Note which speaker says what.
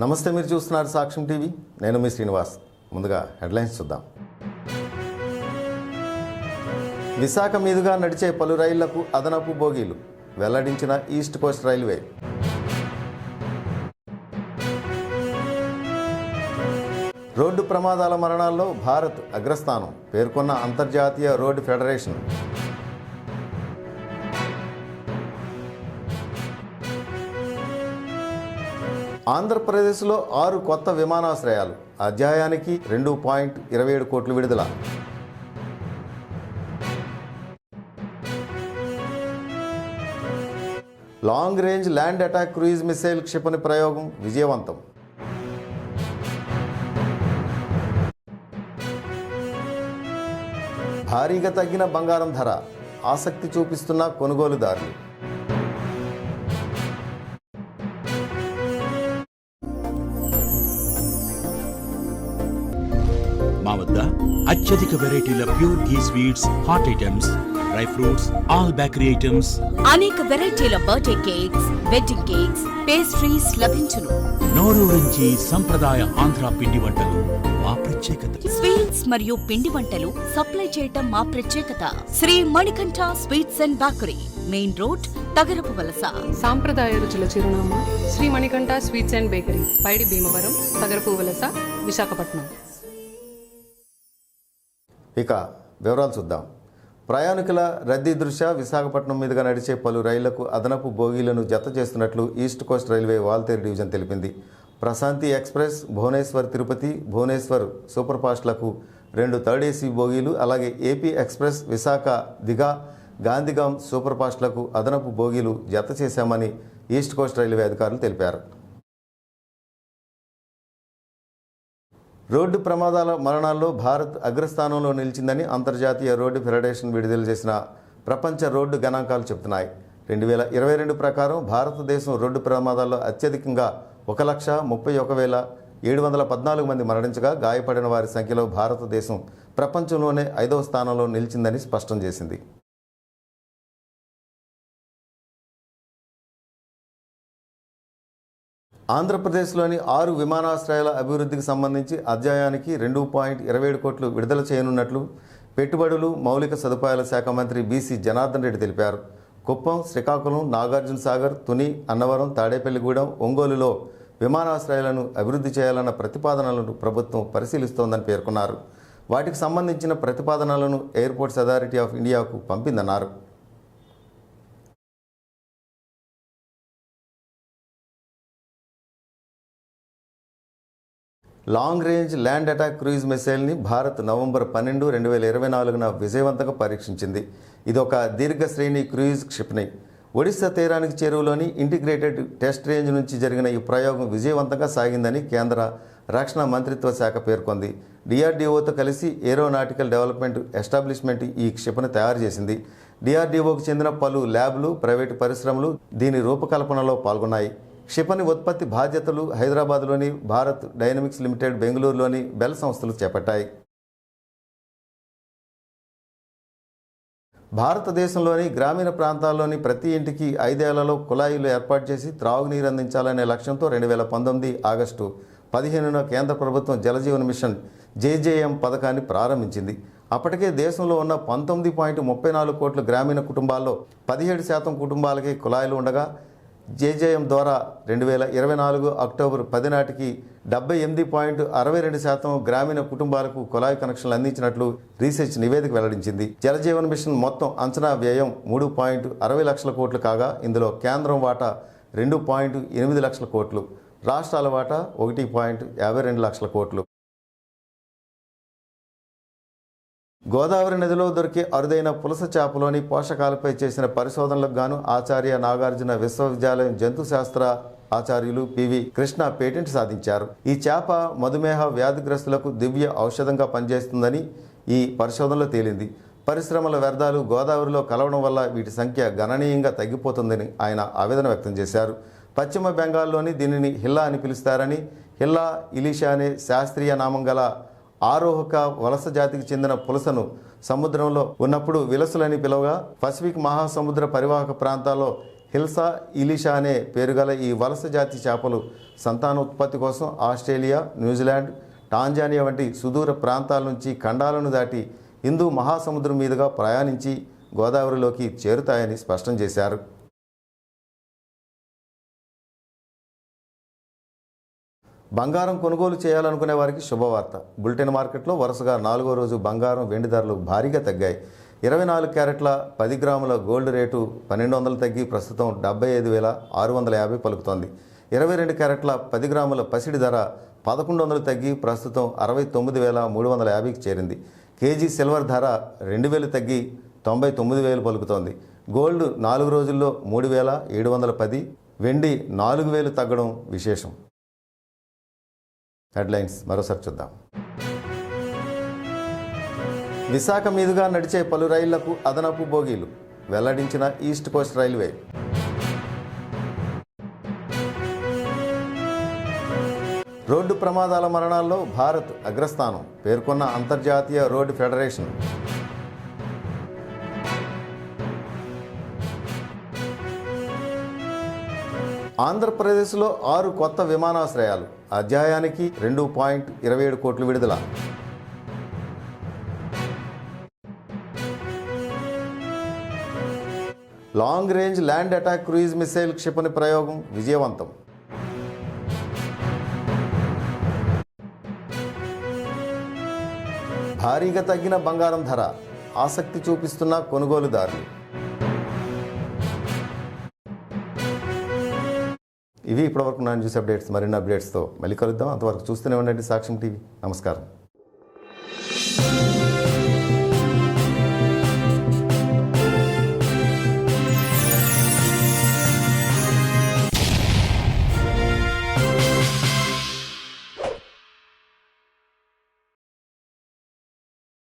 Speaker 1: నమస్తే మీరు చూస్తున్నారు సాక్ష్యం టీవీ. నేను మీ శ్రీనివాస్. ముందుగా హెడ్లైన్స్ చూద్దాం. విశాఖ మీదుగా నడిచే పలు రైళ్ళకు అదనపు బోగీలు. వెల్లడించిన ఈస్ట్ కోస్ట్ రైల్వే. రోడ్డు ప్రమాదాల మరణాల్లో భారత్ అగ్రస్థానం. పేర్కొన్న అంతర్జాతీయ రోడ్డు ఫెడరేషన్. ఆంధ్రప్రదేశ్లో ఆరు కొత్త విమానాశ్రయాలు. అధ్యాయానికి రెండు పాయింట్ ఇరవై ఏడు కోట్లు విడుదల. Long range land attack cruise missile క్షిపణి ప్రయోగం విజయవంతం. భారీగా తగ్గిన బంగారం ధర. ఆసక్తి చూపిస్తున్న కొనుగోలుదారులు.
Speaker 2: అత్యధిక వెరైటీల pure ghee sweets hot items dry fruits all bakery items.
Speaker 3: అనేక వెరైటీల birthday cakes wedding cakes pastries లభించును.
Speaker 2: నోరూరించి సంప్రదాయ ఆంధ్ర పిండి వంటలు మా ప్రత్యేకత.
Speaker 3: స్వీట్స్ మరియు పిండి వంటలు సప్లై చేయటం మా ప్రత్యేకత. Sri Manikanta sweets and bakery main road Tagarapu Valasa.
Speaker 4: సాంప్రదాయ రుచుల చిరునామా Sri Manikanta sweets and bakery Paidi Bheemavaram Tagarapu Valasa Visakhapatnam.
Speaker 1: ఇక వివరాలు చూద్దాం. ప్రయాణికుల రద్దీ దృష్ట్యా విశాఖపట్నం మీదుగా నడిచే పలు రైళ్ళకు అదనపు బోగీలను జత చేస్తున్నట్లు East Coast Railway Waltair division తెలిపింది. ప్రశాంతి ఎక్స్ప్రెస్ భువనేశ్వర్ తిరుపతి భువనేశ్వర్ సూపర్ ఫాస్ట్లకు రెండు థర్డ్ ఏసీ బోగీలు అలాగే ఏపీ ఎక్స్ప్రెస్ విశాఖ దిగా గాంధీగాం సూపర్ ఫాస్ట్లకు అదనపు బోగీలు జత చేశామని ఈస్ట్ కోస్ట్ రైల్వే అధికారులు తెలిపారు. రోడ్డు ప్రమాదాల మరణాల్లో భారత్ అగ్రస్థానంలో నిలిచిందని అంతర్జాతీయ రోడ్డు ఫెడరేషన్ విడుదల చేసిన ప్రపంచ రోడ్డు గణాంకాలు చెబుతున్నాయి. రెండు వేల ఇరవై రెండు ప్రకారం భారతదేశం రోడ్డు ప్రమాదాల్లో అత్యధికంగా ఒక లక్ష ముప్పై ఒక వేల ఏడు వందల పద్నాలుగు మంది మరణించగా గాయపడిన వారి సంఖ్యలో భారతదేశం ప్రపంచంలోనే ఐదవ స్థానంలో నిలిచిందని స్పష్టం చేసింది. ఆంధ్రప్రదేశ్లోని ఆరు విమానాశ్రయాల అభివృద్ధికి సంబంధించి అధ్యాయానికి రెండు పాయింట్ ఇరవై ఏడు కోట్లు విడుదల చేయనున్నట్లు పెట్టుబడులు మౌలిక సదుపాయాల శాఖ మంత్రి బీసీ జనార్దన్ రెడ్డి తెలిపారు. కుప్పం శ్రీకాకుళం నాగార్జున సాగర్ తుని అన్నవరం తాడేపల్లిగూడెం ఒంగోలులో విమానాశ్రయాలను అభివృద్ధి చేయాలన్న ప్రతిపాదనలను ప్రభుత్వం పరిశీలిస్తోందని పేర్కొన్నారు. వాటికి సంబంధించిన ప్రతిపాదనలను ఎయిర్పోర్ట్స్ అథారిటీ ఆఫ్ ఇండియాకు పంపిందన్నారు. Long range land attack cruise మిసైల్ని Bharat November పన్నెండు రెండు వేల ఇరవై నాలుగున విజయవంతంగా పరీక్షించింది. ఇది ఒక దీర్ఘ శ్రేణి క్రూయిజ్ క్షిప్ని ఒడిశా తీరానికి చేరువలోని ఇంటిగ్రేటెడ్ టెస్ట్ రేంజ్ నుంచి జరిగిన ఈ ప్రయోగం విజయవంతంగా సాగిందని కేంద్ర రక్షణ మంత్రిత్వ శాఖ పేర్కొంది. డిఆర్డీఓతో కలిసి ఏరోనాటికల్ డెవలప్మెంట్ ఎస్టాబ్లిష్మెంట్ ఈ క్షిపణి తయారు చేసింది. డిఆర్డీఓకు చెందిన పలు ల్యాబ్లు ప్రైవేటు పరిశ్రమలు దీని రూపకల్పనలో పాల్గొన్నాయి. క్షిపణి ఉత్పత్తి బాధ్యతలు హైదరాబాద్లోని భారత్ డైనమిక్స్ లిమిటెడ్ బెంగళూరులోని బెల్ సంస్థలు చేపట్టాయి. భారతదేశంలోని గ్రామీణ ప్రాంతాల్లోని ప్రతి ఇంటికి ఐదేళ్ళలో కుళాయిలు ఏర్పాటు చేసి త్రాగునీరు అందించాలనే లక్ష్యంతో రెండు వేల పంతొమ్మిది ఆగస్టు పదిహేనున కేంద్ర ప్రభుత్వం జలజీవన్ మిషన్ జేజేఎం పథకాన్ని ప్రారంభించింది. అప్పటికే దేశంలో ఉన్న పంతొమ్మిది పాయింట్ ముప్పై నాలుగు కోట్ల గ్రామీణ కుటుంబాల్లో పదిహేడు శాతం కుటుంబాలకి కుళాయిలు ఉండగా జేజేఎం ద్వారా రెండు వేల ఇరవై నాలుగు అక్టోబర్ పది నాటికి డెబ్బై ఎనిమిది పాయింట్ అరవై రెండు శాతం గ్రామీణ కుటుంబాలకు కుళాయి కనెక్షన్లు అందించినట్లు రీసెర్చ్ నివేదిక వెల్లడించింది. జలజీవన్ మిషన్ మొత్తం అంచనా వ్యయం మూడు పాయింట్ అరవై లక్షల కోట్లు కాగా ఇందులో కేంద్రం వాటా రెండు పాయింట్ ఎనిమిది లక్షల కోట్లు రాష్ట్రాల వాటా ఒకటి పాయింట్ యాభై రెండు లక్షల కోట్లు. గోదావరి నదిలో దొరికే అరుదైన పులస చేపలోని పోషకాలపై చేసిన పరిశోధనలకు గాను ఆచార్య నాగార్జున విశ్వవిద్యాలయం జంతు శాస్త్ర ఆచార్యులు పివి కృష్ణ పేటెంట్ సాధించారు. ఈ చేప మధుమేహ వ్యాధిగ్రస్తులకు దివ్య ఔషధంగా పనిచేస్తుందని ఈ పరిశోధనలో తేలింది. పరిశ్రమల వ్యర్థాలు గోదావరిలో కలవడం వల్ల వీటి సంఖ్య గణనీయంగా తగ్గిపోతుందని ఆయన ఆవేదన వ్యక్తం చేశారు. పశ్చిమ బెంగాల్లోని దీనిని హిల్లా అని పిలుస్తారని హిల్లా ఇలీషా అనే శాస్త్రీయ నామం గల ఆరోహక వలస జాతికి చెందిన పులసను సముద్రంలో ఉన్నప్పుడు విలసులని పిలవగా పసిఫిక్ మహాసముద్ర పరివాహక ప్రాంతాల్లో హిల్సా ఇలిషా అనే పేరుగల ఈ వలస జాతి చేపలు సంతానోత్పత్తి కోసం ఆస్ట్రేలియా న్యూజిలాండ్ టాంజానియా వంటి సుదూర ప్రాంతాల నుంచి ఖండాలను దాటి హిందూ మహాసముద్రం మీదుగా ప్రయాణించి గోదావరిలోకి చేరుతాయని స్పష్టం చేశారు. బంగారం కొనుగోలు చేయాలనుకునే వారికి శుభవార్త. బులెటిన్ మార్కెట్లో వరుసగా నాలుగో రోజు బంగారం వెండి ధరలు భారీగా తగ్గాయి. ఇరవై నాలుగు క్యారెట్ల పది గ్రాముల గోల్డ్ రేటు పన్నెండు వందలు తగ్గి ప్రస్తుతం డెబ్బై ఐదు వేల ఆరు వందల యాభై పలుకుతోంది. ఇరవై రెండు క్యారెట్ల పది గ్రాముల పసిడి ధర పదకొండు వందలు తగ్గి ప్రస్తుతం అరవై తొమ్మిది వేల మూడు వందల యాభైకి చేరింది. కేజీ సిల్వర్ ధర రెండు వేలు తగ్గి తొంభై తొమ్మిది వేలు పలుకుతోంది. గోల్డ్ నాలుగు రోజుల్లో మూడు వేల ఏడు వందల పది వెండి నాలుగు వేలు తగ్గడం విశేషం. హెడ్లైన్స్ మరోసారి చూద్దాం. విశాఖ మీదుగా నడిచే పలు రైళ్ళకు అదనపు బోగీలు. వెల్లడించిన ఈస్ట్ కోస్ట్ రైల్వే. రోడ్డు ప్రమాదాల మరణాల్లో భారత్ అగ్రస్థానం పేర్కొన్న అంతర్జాతీయ రోడ్డు ఫెడరేషన్. ఆంధ్రప్రదేశ్లో ఆరు కొత్త విమానాశ్రయాలు. అధ్యాయానికి రెండు పాయింట్ ఇరవై ఏడు కోట్లు విడుదల. Long range land attack cruise missile క్షిపణి ప్రయోగం విజయవంతం. భారీగా తగ్గిన బంగారం ధర. ఆసక్తి చూపిస్తున్న కొనుగోలుదారులు. ఇవి ఇప్పటివరకు నేను చూసే అప్డేట్స్ మరిన్ని అప్డేట్స్తో మళ్ళీ కలుద్దాం. అంతవరకు చూస్తూనే ఉండండి సాక్ష్యం టీవీ. నమస్కారం.